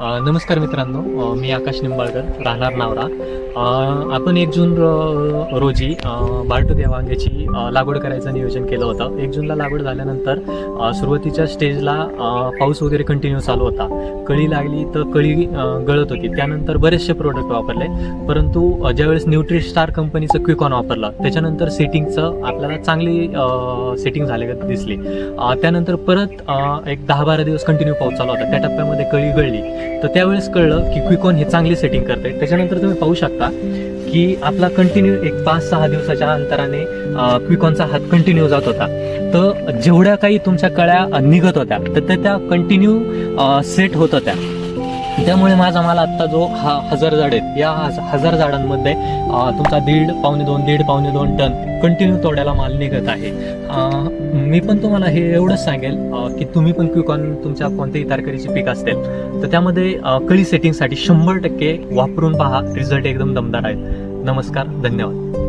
नमस्कार मित्रांनो. मी आकाश निंबाळकर राहणार नावरा. आपण एक जून रोजी अ, बार्टू लागवड करायचं नियोजन केलं होतं. एक जूनला लागवड झाल्यानंतर सुरुवातीच्या स्टेजला पाऊस वगैरे कंटिन्यू चालू होता. कळी लागली तर कळी गळत होती. त्यानंतर बरेचसे प्रोडक्ट वापरले. परंतु ज्यावेळेस न्यूट्री स्टार कंपनीचं क्विकॉन वापरलं त्याच्यानंतर सेटिंगचं आपल्याला चांगली सेटिंग झाले दिसली. त्यानंतर परत एक दहा बारा दिवस कंटिन्यू पाऊस चालू होता. त्या टप्प्यामध्ये कळी गळली. तर त्यावेळेस कळलं की क्विकॉन हे चांगली सेटिंग करते त्याच्यानंतर तुम्ही पाहू शकता की आपला कंटिन्यू एक पाच सहा दिवसाच्या अंतराने क्विकॉनचा हात कंटिन्यू जात होता. तर जेवढ्या काही तुमच्या कळ्या निघत होत्या तर त्या- त्या कंटिन्यू सेट होत होत्या. त्यामुळे माझा माल आत्ता जो हा हजार झाड आहेत या हजार झाडांमध्ये तुमचा दीड पावणे दोन दीड पावणे दोन टन कंटिन्यू तोड्याला माल निघत आहे. मी पण तुम्हाला हे एवढंच सांगेल की तुम्ही पण क्युकॉन तुमच्या कोणत्याही तरकारीची पीक असतील तर त्यामध्ये कळी सेटिंगसाठी शंभर टक्के वापरून पहा रिझल्ट एकदम दमदार आहेत. नमस्कार धन्यवाद.